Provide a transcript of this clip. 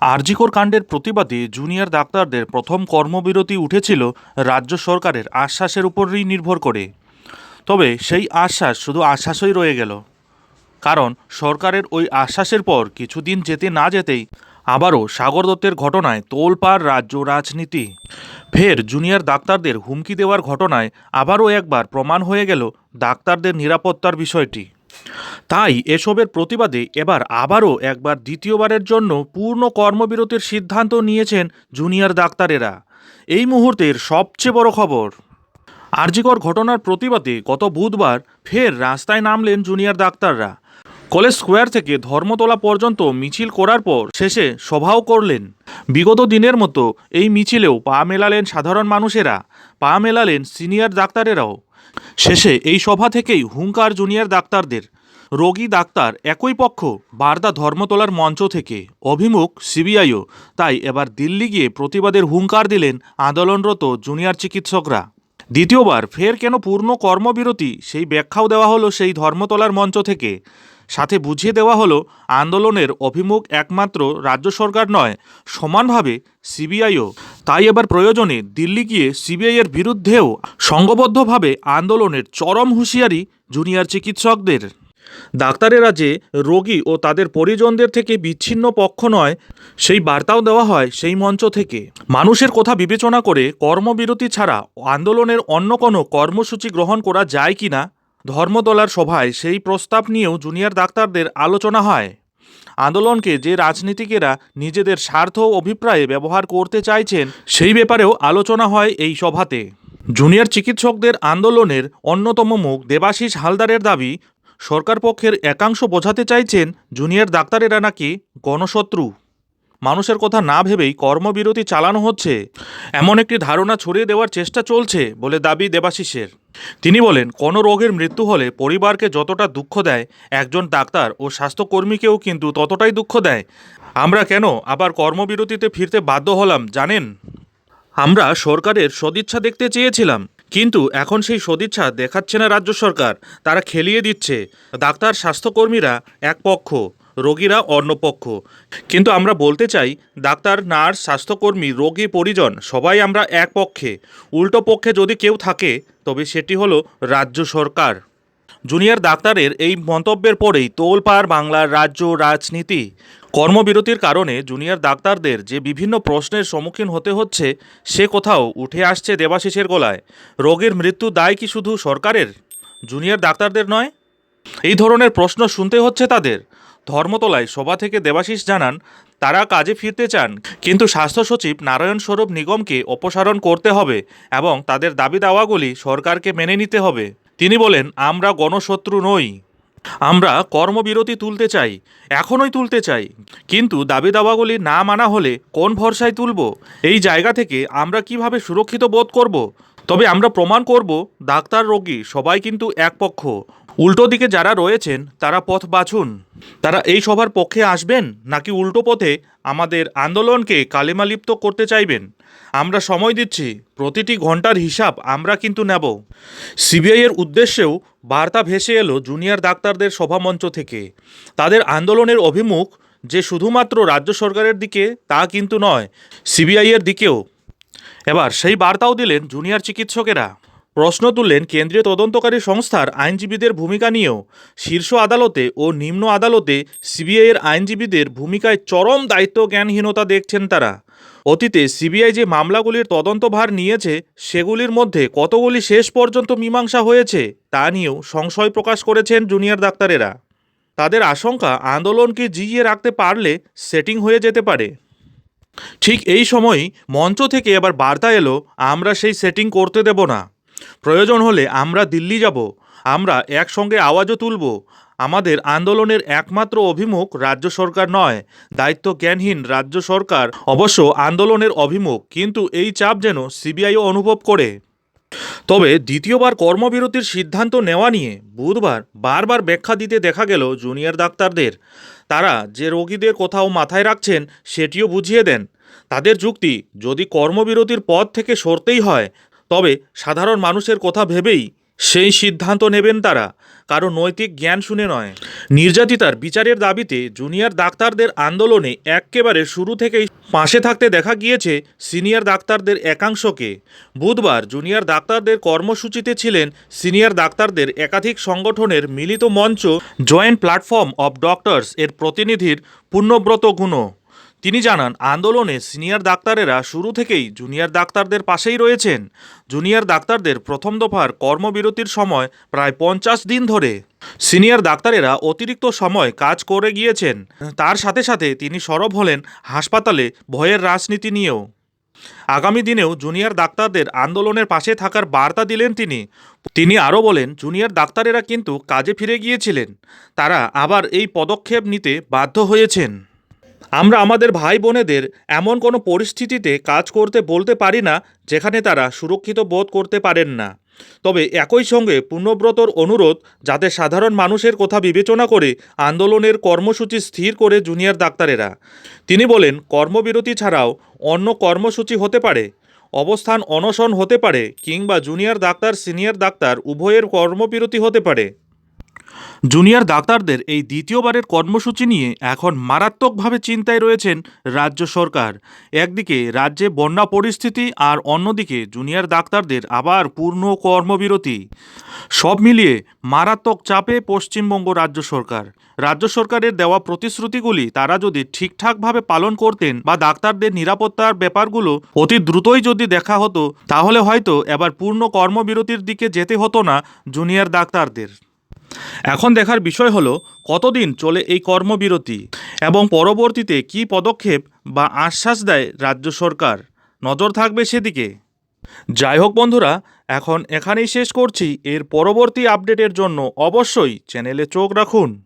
আরজিকর কাণ্ডের প্রতিবাদে জুনিয়র ডাক্তারদের প্রথম কর্মবিরতি উঠেছিল রাজ্য সরকারের আশ্বাসের উপরই নির্ভর করে। তবে সেই আশ্বাস শুধু আশ্বাসই রয়ে গেল। কারণ সরকারের ওই আশ্বাসের পর কিছুদিন যেতে না যেতেই আবারও সাগর দত্তের ঘটনায় তোলপাড় রাজ্য রাজনীতি। ফের জুনিয়র ডাক্তারদের হুমকি দেওয়ার ঘটনায় আবারও একবার প্রমাণ হয়ে গেল ডাক্তারদের নিরাপত্তার বিষয়টি। তাই এসবের প্রতিবাদে এবার আবারও একবার দ্বিতীয়বারের জন্য পূর্ণ কর্মবিরতির সিদ্ধান্ত নিয়েছেন জুনিয়র ডাক্তারেরা। এই মুহূর্তের সবচেয়ে বড় খবর, আরজিকর ঘটনার প্রতিবাদে গত বুধবার ফের রাস্তায় নামলেন জুনিয়র ডাক্তাররা। কলেজ স্কোয়ার থেকে ধর্মতলা পর্যন্ত মিছিল করার পর শেষে সভাও করলেন। বিগত দিনের মতো এই মিছিলেও পা মেলালেন সাধারণ মানুষেরা, পা মেলালেন সিনিয়র ডাক্তারেরাও। শেষে এই সভা থেকেই হুঙ্কার জুনিয়র ডাক্তারদের। রোগী ডাক্তার একই পক্ষ বার্তা ধর্মতলার মঞ্চ থেকে। অভিমুখ সিবিআইও। তাই এবার দিল্লি গিয়ে প্রতিবাদের হুঙ্কার দিলেন আন্দোলনরত জুনিয়র চিকিৎসকরা। দ্বিতীয়বার ফের কেন পূর্ণ কর্মবিরতি সেই ব্যাখ্যাও দেওয়া হলো সেই ধর্মতলার মঞ্চ থেকে। সাথে বুঝিয়ে দেওয়া হলো, আন্দোলনের অভিমুখ একমাত্র রাজ্য সরকার নয়, সমানভাবে সিবিআইও। তাই এবার প্রয়োজনে দিল্লি গিয়ে সিবিআইয়ের বিরুদ্ধেও সংঘবদ্ধভাবে আন্দোলনের চরম হুঁশিয়ারি জুনিয়র চিকিৎসকদের। ডাক্তারেরা যে রোগী ও তাদের পরিজনদের থেকে বিচ্ছিন্ন পক্ষ নয়, সেই বার্তাও দেওয়া হয় সেই মঞ্চ থেকে। মানুষের কথা বিবেচনা করে কর্মবিরতি ছাড়া আন্দোলনের অন্য কোনো কর্মসূচি গ্রহণ করা যায় কি না ধর্মতলার সভায় সেই প্রস্তাব নিয়েও জুনিয়র ডাক্তারদের আলোচনা হয়। আন্দোলনকে যে রাজনীতিকেরা নিজেদের স্বার্থ অভিপ্রায়ে ব্যবহার করতে চাইছেন, সেই ব্যাপারেও আলোচনা হয় এই সভাতে। জুনিয়র চিকিৎসকদের আন্দোলনের অন্যতম মুখ দেবাশিস হালদারের দাবি সরকার পক্ষের একাংশ বোঝাতে চাইছেন জুনিয়র ডাক্তারেরা নাকি গণশত্রু। মানুষের কথা না ভেবেই কর্মবিরতি চালানো হচ্ছে। এমন একটি ধারণা ছড়িয়ে দেওয়ার চেষ্টা চলছে বলে দাবি দেবাশিসের। তিনি বলেন, কোনো রোগের মৃত্যু হলে পরিবারকে যতটা দুঃখ দেয়, একজন ডাক্তার ও স্বাস্থ্যকর্মীকেও কিন্তু ততটাই দুঃখ দেয়। আমরা কেন আবার কর্মবিরতিতে ফিরতে বাধ্য হলাম, জানেন? আমরা সরকারের সদিচ্ছা দেখতে চেয়েছিলাম। কিন্তু এখন সেই সদিচ্ছা দেখাচ্ছে না রাজ্য সরকার। তারা খেলিয়ে দিচ্ছে। ডাক্তার, স্বাস্থ্যকর্মীরা এক পক্ষ, রোগীরা অন্য পক্ষ। কিন্তু আমরা বলতে চাই, ডাক্তার, নার্স, স্বাস্থ্যকর্মী, রোগী, পরিজন, সবাই আমরা এক পক্ষে। উল্টো পক্ষে যদি কেউ থাকে, তবে সেটি হলো রাজ্য সরকার। জুনিয়র ডাক্তারের এই মন্তব্যের পরেই তোলপাড় বাংলার রাজ্য রাজনীতি। কর্মবিরতির কারণে জুনিয়র ডাক্তারদের যে বিভিন্ন প্রশ্নের সম্মুখীন হতে হচ্ছে, সে কোথাও উঠে আসছে দেবাশিসের গলায়। রোগের মৃত্যু দায় কি শুধু সরকারের? জুনিয়র ডাক্তারদের নয়? এই ধরনের প্রশ্ন শুনতে হচ্ছে তাদের। ধর্মতলায় সভা থেকে দেবাশিস জানান, তারা কাজে ফিরতে চান, কিন্তু স্বাস্থ্য সচিব নারায়ণ স্বরূপ নিগমকে অপসারণ করতে হবে এবং তাদের দাবি দাওয়াগুলি সরকারকে মেনে নিতে হবে। তিনি বলেন, আমরা গণশত্রু নই। আমরা কর্মবিরতি তুলতে চাই, এখনই তুলতে চাই। কিন্তু দাবি দাবাগুলি না মানা হলে কোন ভরসায় তুলব? এই জায়গা থেকে আমরা কীভাবে সুরক্ষিত বোধ করব? তবে আমরা প্রমাণ করব, ডাক্তার, রোগী, সবাই কিন্তু এক পক্ষ উল্টো দিকে যারা রয়েছেন, তারা পথ বাছুন। তারা এই সভার পক্ষে আসবেন নাকি উল্টো পথে আমাদের আন্দোলনকে কালিমালিপ্ত করতে চাইবেন? আমরা সময় দিচ্ছি, প্রতিটি ঘণ্টার হিসাব আমরা কিন্তু নেব। সিবিআইয়ের উদ্দেশ্যেও বার্তা ভেসে এলো জুনিয়র ডাক্তারদের সভামঞ্চ থেকে। তাদের আন্দোলনের অভিমুখ যে শুধুমাত্র রাজ্য সরকারের দিকে, তা কিন্তু নয় সিবিআইয়ের দিকেও। এবার সেই বার্তাও দিলেন জুনিয়র চিকিৎসকেরা। প্রশ্ন তুললেন কেন্দ্রীয় তদন্তকারী সংস্থার আইনজীবীদের ভূমিকা নিয়েও শীর্ষ আদালতে ও নিম্ন আদালতে সিবিআইয়ের আইনজীবীদের ভূমিকায় চরম দায়িত্ব জ্ঞানহীনতা দেখছেন তারা। অতীতে সিবিআই যে মামলাগুলির তদন্তভার নিয়েছে, সেগুলির মধ্যে কতগুলি শেষ পর্যন্ত মীমাংসা হয়েছে, তা নিয়েও সংশয় প্রকাশ করেছেন জুনিয়র ডাক্তারেরা। তাদের আশঙ্কা আন্দোলনকে জিইয়ে রাখতে পারলে সেটিং হয়ে যেতে পারে। ঠিক এই সময়ই মঞ্চ থেকে এবার বার্তা এলো, আমরা সেই সেটিং করতে দেব না। প্রয়োজন হলে আমরা দিল্লি যাব। আমরা একসঙ্গে আওয়াজও তুলব। আমাদের আন্দোলনের একমাত্র অভিমুখ রাজ্য সরকার নয় দায়িত্ব জ্ঞানহীন রাজ্য সরকার অবশ্য আন্দোলনের অভিমুখ, কিন্তু এই চাপ যেন সিবিআইও অনুভব করে। তবে দ্বিতীয়বার কর্মবিরতির সিদ্ধান্ত নেওয়া নিয়ে বুধবার বারবার ব্যাখ্যা দিতে দেখা গেল জুনিয়র ডাক্তারদের। তারা যে রোগীদের কোথাও মাথায় রাখছেন, সেটিও বুঝিয়ে দেন। তাদের যুক্তি, যদি কর্মবিরতির পথ থেকে সরতেই হয় তবে সাধারণ মানুষের কথা ভেবেই সেই সিদ্ধান্ত নেবেন তারা, কারও নৈতিক জ্ঞান শুনে নয়। নির্যাতিতার বিচারের দাবিতে জুনিয়র ডাক্তারদের আন্দোলনে একেবারে শুরু থেকেই পাশে থাকতে দেখা গিয়েছে সিনিয়র ডাক্তারদের একাংশকে। বুধবার জুনিয়র ডাক্তারদের কর্মসূচিতে ছিলেন সিনিয়র ডাক্তারদের একাধিক সংগঠনের মিলিত মঞ্চ, জয়েন্ট প্ল্যাটফর্ম অব ডক্টরস এর প্রতিনিধির পুণ্যব্রত গুণ তিনি জানান, আন্দোলনে সিনিয়র ডাক্তারেরা শুরু থেকেই জুনিয়র ডাক্তারদের পাশেই রয়েছেন। জুনিয়র ডাক্তারদের প্রথম দফার কর্মবিরতির সময় প্রায় পঞ্চাশ দিন ধরে। সিনিয়র ডাক্তারেরা অতিরিক্ত সময় কাজ করে গিয়েছেন। তার সাথে সাথে তিনি সরব হলেন হাসপাতালে ভয়ের রাজনীতি নিয়েও। আগামী দিনেও জুনিয়র ডাক্তারদের আন্দোলনের পাশে থাকার বার্তা দিলেন তিনি। তিনি আরও বলেন, জুনিয়র ডাক্তারেরা কিন্তু কাজে ফিরে গিয়েছিলেন। তারা আবার এই পদক্ষেপ নিতে বাধ্য হয়েছেন। আমরা আমাদের ভাই বোনেদের এমন কোনো পরিস্থিতিতে কাজ করতে বলতে পারি না, যেখানে তারা সুরক্ষিত বোধ করতে পারেন না। তবে একই সঙ্গে পূর্ণব্রতর অনুরোধ যাতে সাধারণ মানুষের কথা বিবেচনা করে আন্দোলনের কর্মসূচি স্থির করে জুনিয়র ডাক্তারেরা। তিনি বলেন, কর্মবিরতি ছাড়াও অন্য কর্মসূচি হতে পারে, অবস্থান অনশন হতে পারে, কিংবা জুনিয়র ডাক্তার, সিনিয়র ডাক্তার উভয়ের কর্মবিরতি হতে পারে। জুনিয়র ডাক্তারদের এই দ্বিতীয়বারের কর্মসূচি নিয়ে এখন মারাত্মকভাবে চিন্তায় রয়েছেন রাজ্য সরকার। একদিকে রাজ্যে বন্যা পরিস্থিতি আর অন্যদিকে জুনিয়র ডাক্তারদের আবার পূর্ণ কর্মবিরতি। সব মিলিয়ে মারাত্মক চাপে পশ্চিমবঙ্গ রাজ্য সরকার। রাজ্য সরকারের দেওয়া প্রতিশ্রুতিগুলি তারা যদি ঠিকঠাকভাবে পালন করতেন বা ডাক্তারদের নিরাপত্তার ব্যাপারগুলো অতি দ্রুতই যদি দেখা হতো, তাহলে হয়তো এবার পূর্ণ কর্মবিরতির দিকে যেতে হতো না জুনিয়র ডাক্তারদের। এখন দেখার বিষয় হলো, কতদিন চলে এই কর্মবিরতি এবং পরবর্তীতে কি পদক্ষেপ বা আশ্বাস দেয় রাজ্য সরকার? নজর থাকবে সেদিকে। যাই হোক বন্ধুরা, এখন এখানেই শেষ করছি। এর পরবর্তী আপডেটের জন্য অবশ্যই চ্যানেলে চোখ রাখুন।